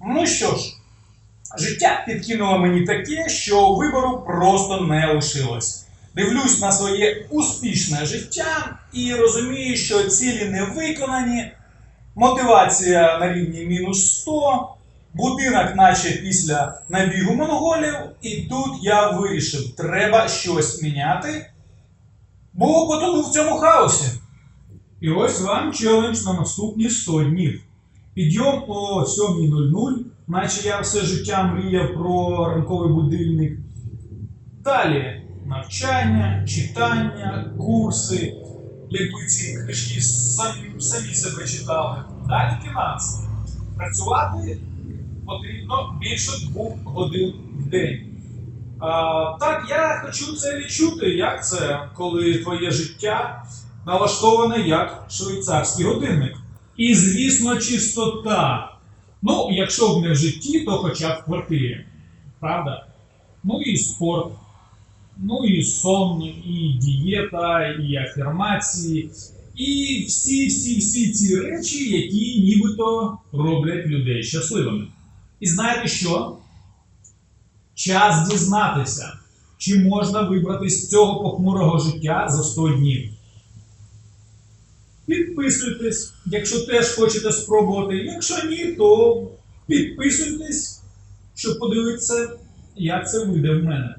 Ну що ж, життя підкинуло мені таке, що вибору просто не лишилось. Дивлюсь на своє успішне життя і розумію, що цілі не виконані, мотивація на рівні мінус 100, будинок, наче після набігу монголів, і тут я вирішив, треба щось міняти, бо потонув в цьому хаосі. І ось вам челендж на наступні 100 днів. Підйом о 7.00, наче я все життя мріяв про ранковий будильник. Далі навчання, читання, курси, якби ці книжки самі, самі себе читали. Далі фінанси. Працювати потрібно більше двох годин в день. А, так, я хочу це відчути, як це, коли твоє життя налаштоване як швейцарський годинник. І, звісно, чистота. Ну, якщо б не в житті, то хоча б в квартирі. Правда? Ну і спорт, ну і сон, і дієта, і афірмації, і всі-всі-всі ці речі, які нібито роблять людей щасливими. І знаєте що? Час дізнатися, чи можна вибратися з цього похмурого життя за 100 днів. Підписуйтесь, якщо теж хочете спробувати. Якщо ні, то підписуйтесь, щоб подивитися, як це вийде в мене.